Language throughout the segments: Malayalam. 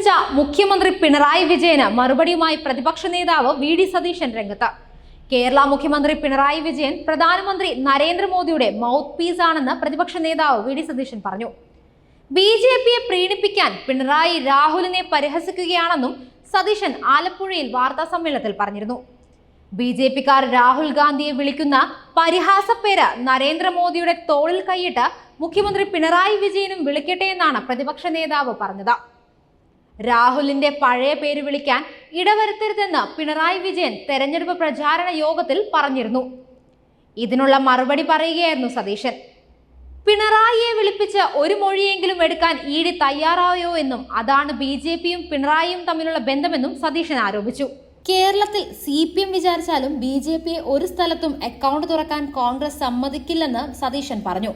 വിമർശിച്ച മുഖ്യമന്ത്രി പിണറായി വിജയന് മറുപടിയുമായി പ്രതിപക്ഷ നേതാവ് വി ഡി സതീശൻ രംഗത്ത്. കേരള മുഖ്യമന്ത്രി പിണറായി വിജയൻ പ്രധാനമന്ത്രി നരേന്ദ്രമോദിയുടെ മൗത്ത് പീസ് ആണെന്ന് പ്രതിപക്ഷ നേതാവ് വി ഡി സതീശൻ പറഞ്ഞു. ബി ജെ പിയെ പ്രീണിപ്പിക്കാൻ പിണറായി രാഹുലിനെ പരിഹസിക്കുകയാണെന്നും സതീശൻ ആലപ്പുഴയിൽ വാർത്താ സമ്മേളനത്തിൽ പറഞ്ഞിരുന്നു. ബി ജെ പിക്കാർ രാഹുൽ ഗാന്ധിയെ വിളിക്കുന്ന പരിഹാസപ്പേര് നരേന്ദ്രമോദിയുടെ തോളിൽ കൈയിട്ട് മുഖ്യമന്ത്രി പിണറായി വിജയനും വിളിക്കട്ടെ എന്നാണ് പ്രതിപക്ഷ നേതാവ് പറഞ്ഞത്. രാഹുലിന്റെ പഴയ പേര് വിളിക്കാൻ ഇടവരുത്തരുതെന്ന് പിണറായി വിജയൻ തെരഞ്ഞെടുപ്പ് പ്രചാരണ യോഗത്തിൽ പറഞ്ഞിരുന്നു. ഇതിനുള്ള മറുപടി പറയുകയായിരുന്നു സതീശൻ. പിണറായിയെ വിളിപ്പിച്ച് ഒരു മൊഴിയെങ്കിലും എടുക്കാൻ ഇ ഡി തയ്യാറായോ എന്നും അതാണ് ബി ജെ പിയും പിണറായിയും തമ്മിലുള്ള ബന്ധമെന്നും സതീശൻ ആരോപിച്ചു. കേരളത്തിൽ സി പി എം വിചാരിച്ചാലും ബി ജെ പിയെ ഒരു സ്ഥലത്തും അക്കൗണ്ട് തുറക്കാൻ കോൺഗ്രസ് സമ്മതിക്കില്ലെന്ന് സതീശൻ പറഞ്ഞു.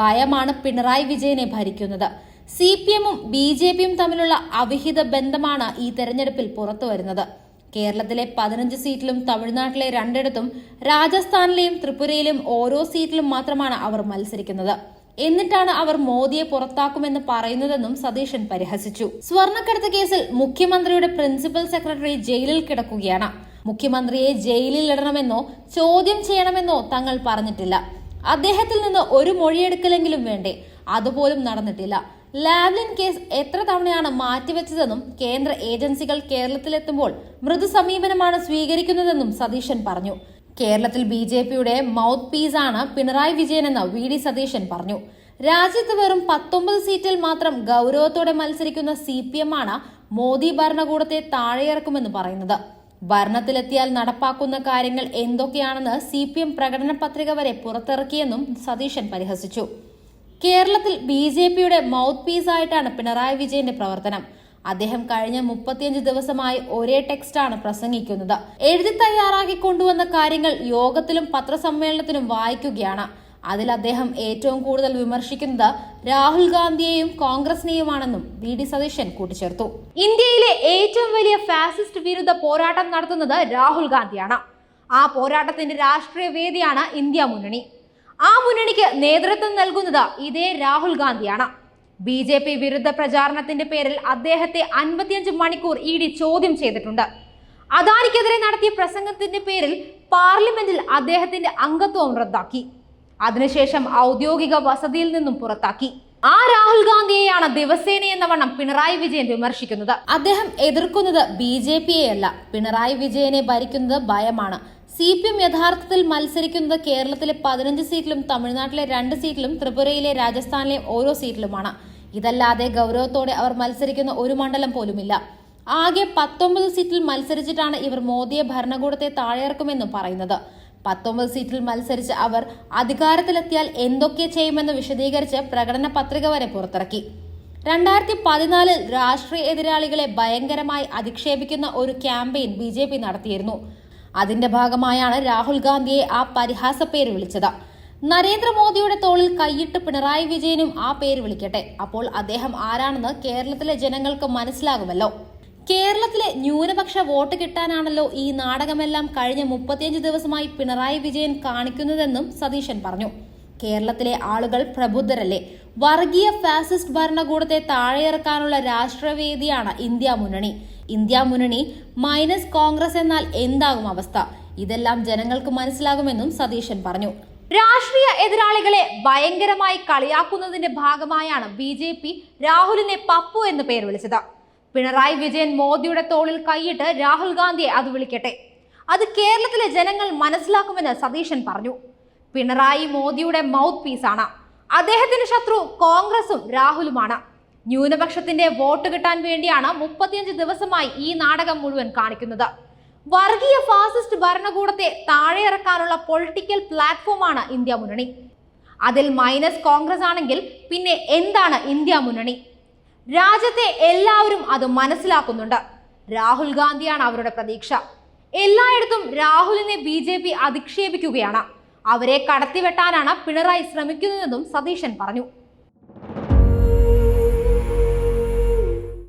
ഭയമാണ് പിണറായി വിജയനെ ഭരിക്കുന്നത്. സി പി എമ്മും ബി ജെ പിയും തമ്മിലുള്ള അവിഹിത ബന്ധമാണ് ഈ തെരഞ്ഞെടുപ്പിൽ പുറത്തുവരുന്നത് കേരളത്തിലെ പതിനഞ്ച് സീറ്റിലും തമിഴ്നാട്ടിലെ രണ്ടിടത്തും രാജസ്ഥാനിലെയും ത്രിപുരയിലും ഓരോ സീറ്റിലും മാത്രമാണ് അവർ മത്സരിക്കുന്നത്. എന്നിട്ടാണ് അവർ മോദിയെ പുറത്താക്കുമെന്ന് പറയുന്നതെന്നും സതീശൻ പരിഹസിച്ചു. സ്വർണക്കടത്ത് കേസിൽ മുഖ്യമന്ത്രിയുടെ പ്രിൻസിപ്പൽ സെക്രട്ടറി ജയിലിൽ കിടക്കുകയാണ്. മുഖ്യമന്ത്രിയെ ജയിലിൽ ഇടണമെന്നോ ചോദ്യം ചെയ്യണമെന്നോ തങ്ങൾ പറഞ്ഞിട്ടില്ല. അദ്ദേഹത്തിൽ നിന്ന് ഒരു മൊഴിയെടുക്കലെങ്കിലും വേണ്ടേ? അതുപോലും നടന്നിട്ടില്ല. ലാവ്ലിൻ കേസ് എത്ര തവണയാണ് മാറ്റിവെച്ചതെന്നും കേന്ദ്ര ഏജൻസികൾ കേരളത്തിലെത്തുമ്പോൾ മൃദു സമീപനമാണ് സ്വീകരിക്കുന്നതെന്നും സതീശൻ പറഞ്ഞു. കേരളത്തിൽ ബി ജെ പിയുടെ മൗത്ത് പീസാണ് പിണറായി വിജയനെന്ന് വി ഡി സതീശൻ പറഞ്ഞു. രാജ്യത്ത് വെറും പത്തൊമ്പത് സീറ്റിൽ മാത്രം ഗൗരവത്തോടെ മത്സരിക്കുന്ന സി പി എം ആണ് മോദി ഭരണകൂടത്തെ താഴെയിറക്കുമെന്ന് പറയുന്നത്. ഭരണത്തിലെത്തിയാൽ നടപ്പാക്കുന്ന കാര്യങ്ങൾ എന്തൊക്കെയാണെന്ന് സി പി എം പ്രകടന പത്രിക വരെ പുറത്തിറക്കിയെന്നും സതീശൻ പരിഹസിച്ചു. കേരളത്തിൽ ബി ജെ പിയുടെ മൗത്ത് പീസായിട്ടാണ് പിണറായി വിജയന്റെ പ്രവർത്തനം. അദ്ദേഹം കഴിഞ്ഞ മുപ്പത്തിയഞ്ച് ദിവസമായി ഒരേ ടെക്സ്റ്റാണ് പ്രസംഗിക്കുന്നത്. എഴുതി തയ്യാറാക്കി കൊണ്ടുവന്ന കാര്യങ്ങൾ യോഗത്തിലും പത്രസമ്മേളനത്തിലും വായിക്കുകയാണ്. അതിൽ അദ്ദേഹം ഏറ്റവും കൂടുതൽ വിമർശിക്കുന്നത് രാഹുൽ ഗാന്ധിയെയും കോൺഗ്രസിനെയുമാണെന്നും വി ഡി സതീശൻ കൂട്ടിച്ചേർത്തു. ഇന്ത്യയിലെ ഏറ്റവും വലിയ ഫാസിസ്റ്റ് വിരുദ്ധ പോരാട്ടം നടത്തുന്നത് രാഹുൽ ഗാന്ധിയാണ്. ആ പോരാട്ടത്തിന്റെ രാഷ്ട്രീയ വേദിയാണ് ഇന്ത്യ മുന്നണി. ആ മുന്നണിക്ക് നേതൃത്വം നൽകുന്നത് ഇതേ രാഹുൽ ഗാന്ധിയാണ്. ബി ജെ പി വിരുദ്ധ പ്രചാരണത്തിന്റെ പേരിൽ അദ്ദേഹത്തെ അൻപത്തിയഞ്ച് മണിക്കൂർ ഇ ഡി ചോദ്യം ചെയ്തിട്ടുണ്ട്. അദാനിക്കെതിരെ നടത്തിയ പ്രസംഗത്തിന്റെ പേരിൽ പാർലമെന്റിൽ അദ്ദേഹത്തിന്റെ അംഗത്വം റദ്ദാക്കി. അതിനുശേഷം ഔദ്യോഗിക വസതിയിൽ നിന്നും പുറത്താക്കി. ആ രാഹുൽ ഗാന്ധിയെയാണ് ദിവസേന എന്ന വണ്ണം പിണറായി വിജയൻ വിമർശിക്കുന്നത്. അദ്ദേഹം എതിർക്കുന്നത് ബി ജെ പിയെയല്ല. പിണറായി വിജയനെ ഭരിക്കുന്നത് ഭയമാണ്. സി പി എം യഥാർത്ഥത്തിൽ മത്സരിക്കുന്നത് കേരളത്തിലെ പതിനഞ്ച് സീറ്റിലും തമിഴ്നാട്ടിലെ രണ്ട് സീറ്റിലും ത്രിപുരയിലെ രാജസ്ഥാനിലെ ഓരോ സീറ്റിലുമാണ്. ഇതല്ലാതെ ഗൗരവത്തോടെ അവർ മത്സരിക്കുന്ന ഒരു മണ്ഡലം പോലുമില്ല. ആകെ പത്തൊമ്പത് സീറ്റിൽ മത്സരിച്ചിട്ടാണ് ഇവർ മോദിയെ ഭരണകൂടത്തെ താഴെയിറക്കുമെന്നും പറയുന്നത്. പത്തൊമ്പത് സീറ്റിൽ മത്സരിച്ച് അവർ അധികാരത്തിലെത്തിയാൽ എന്തൊക്കെ ചെയ്യുമെന്ന് വിശദീകരിച്ച് പ്രകടന പത്രിക വരെ പുറത്തിറക്കി. രണ്ടായിരത്തി പതിനാലിൽ രാഷ്ട്രീയ എതിരാളികളെ ഭയങ്കരമായി അധിക്ഷേപിക്കുന്ന ഒരു ക്യാമ്പയിൻ ബി ജെ പി നടത്തിയിരുന്നു. അതിന്റെ ഭാഗമായാണ് രാഹുൽ ഗാന്ധിയെ ആ പരിഹാസ പേര് വിളിച്ചത്. നരേന്ദ്രമോദിയുടെ തോളിൽ കൈയിട്ട് പിണറായി വിജയനും ആ പേര് വിളിക്കട്ടെ. അപ്പോൾ അദ്ദേഹം ആരാണെന്ന് കേരളത്തിലെ ജനങ്ങൾക്ക് മനസ്സിലാകുമല്ലോ. കേരളത്തിലെ ന്യൂനപക്ഷ വോട്ട് കിട്ടാനാണല്ലോ ഈ നാടകമെല്ലാം കഴിഞ്ഞ മുപ്പത്തിയഞ്ച് ദിവസമായി പിണറായി വിജയൻ കാണിക്കുന്നതെന്നും സതീശൻ പറഞ്ഞു. കേരളത്തിലെ ആളുകൾ പ്രബുദ്ധരല്ലേ? വർഗീയ ഫാസിസ്റ്റ് ഭരണകൂടത്തെ താഴെയിറക്കാനുള്ള രാഷ്ട്രവേദിയാണ് ഇന്ത്യ മുന്നണി. ഇന്ത്യ മുന്നണി മൈനസ് കോൺഗ്രസ് എന്നാൽ എന്താകും അവസ്ഥ? ഇതെല്ലാം ജനങ്ങൾക്ക് മനസ്സിലാകുമെന്നും സതീശൻ പറഞ്ഞു. രാഷ്ട്രീയ എതിരാളികളെ ഭയങ്കരമായി കളിയാക്കുന്നതിന്റെ ഭാഗമായാണ് ബി രാഹുലിനെ പപ്പു എന്ന് പേര് വിളിച്ചത്. പിണറായി വിജയൻ മോദിയുടെ തോളിൽ കൈയിട്ട് രാഹുൽ ഗാന്ധിയെ അത് വിളിക്കട്ടെ. അത് കേരളത്തിലെ ജനങ്ങൾ മനസ്സിലാക്കുമെന്ന് സതീശൻ പറഞ്ഞു. പിണറായി മോദിയുടെ മൗത്ത് പീസാണ് അദ്ദേഹത്തിന്റെ ശത്രു കോൺഗ്രസും രാഹുലുമാണ്. ന്യൂനപക്ഷത്തിന്റെ വോട്ട് കിട്ടാൻ വേണ്ടിയാണ് മുപ്പത്തിയഞ്ച് ദിവസമായി ഈ നാടകം മുഴുവൻ കാണിക്കുന്നത്. വർഗീയ ഫാസിസ്റ്റ് ഭരണകൂടത്തെ താഴെയിറക്കാനുള്ള പൊളിറ്റിക്കൽ പ്ലാറ്റ്ഫോമാണ് ഇന്ത്യ മുന്നണി. അതിൽ മൈനസ് കോൺഗ്രസ് ആണെങ്കിൽ പിന്നെ എന്താണ് ഇന്ത്യ മുന്നണി? രാജ്യത്തെ എല്ലാവരും അത് മനസ്സിലാക്കുന്നുണ്ട്. രാഹുൽ ഗാന്ധിയാണ് അവരുടെ പ്രതീക്ഷ. എല്ലായിടത്തും രാഹുലിനെ ബി ജെ പി അധിക്ഷേപിക്കുകയാണ്. അവരെ കടത്തിവെട്ടാനാണ് പിണറായി ശ്രമിക്കുന്നതെന്നും സതീശൻ പറഞ്ഞു.